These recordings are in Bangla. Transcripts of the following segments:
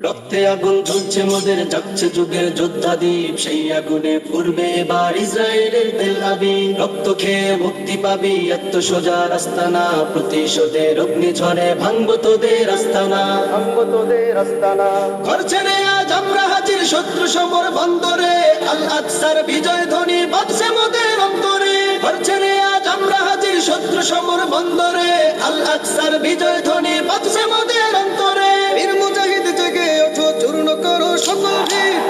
রক্তে আগুন ঝুলছে মোদের যাচ্ছে যুগের যোদ্ধা দ্বীপ। সেই আগুনে পূর্বে এবার ইসরায়েলের তেল আবি রক্ত খেয়ে মুক্তি পাবি এত সোজা রাস্তা না প্রতিশোধের অগ্নি ঝরে ভাঙবো তোদের আস্তানা। ভাঙবো তোদের আস্তানা। করছে রে আজ আমরা হাজির শত্রু সমর বন্দরে। আল আকসার বিজয় ধ্বনি বাজছে মোদের অন্তরে। করছে আজ আমরা হাজির শত্রু সমর বন্দরে। আল আকসার বিজয় ধ্বনি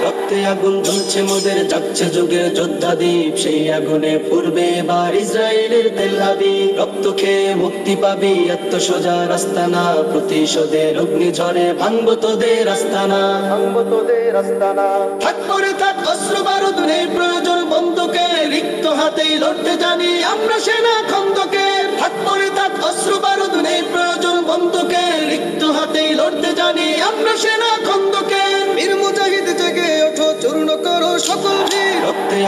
রক্তে আগুন জ্বলছে মোদের যাচ্ছে যুগের যোদ্ধা দ্বীপ। সেই আগুনে পূর্বে এবার ইসরায়েলের তেল আবি। রক্ত খেয়ে মুক্তি পাবি এত সোজা রাস্তা না প্রতিশোধের অগ্নি ঝরে ভাঙবো তোদের আস্তানা। ভাঙবো তোদের থাক করে থাক অস্ত্র বারুদ নেই প্রয়োজন বন্ধুকে। রিক্ত হাতেই লড়তে জানি আমরা সেনা খন্দকে। থাক থাক অস্ত্র বারুদ নেই প্রয়োজন বন্ধুকে। রিক্ত হাতেই লড়তে জানি আমরা সেনা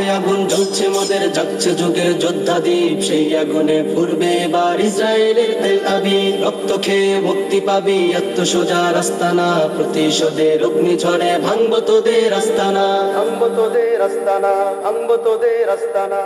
রক্তে আগুন জ্বলছে, মোদের যাচ্ছে যুগের যোদ্ধা দ্বীপ। সেই আগুনে পূর্বে এবার ইসরায়েলের তেল আবি রক্ত খেয়ে মুক্তি পাবি এত সোজা রাস্তা না প্রতিশোধের অগ্নি ঝরে ভাঙবো তোদের আস্তানা। ভাঙবো তোদের আস্তানা, ভাঙবো তোদের আস্তানা।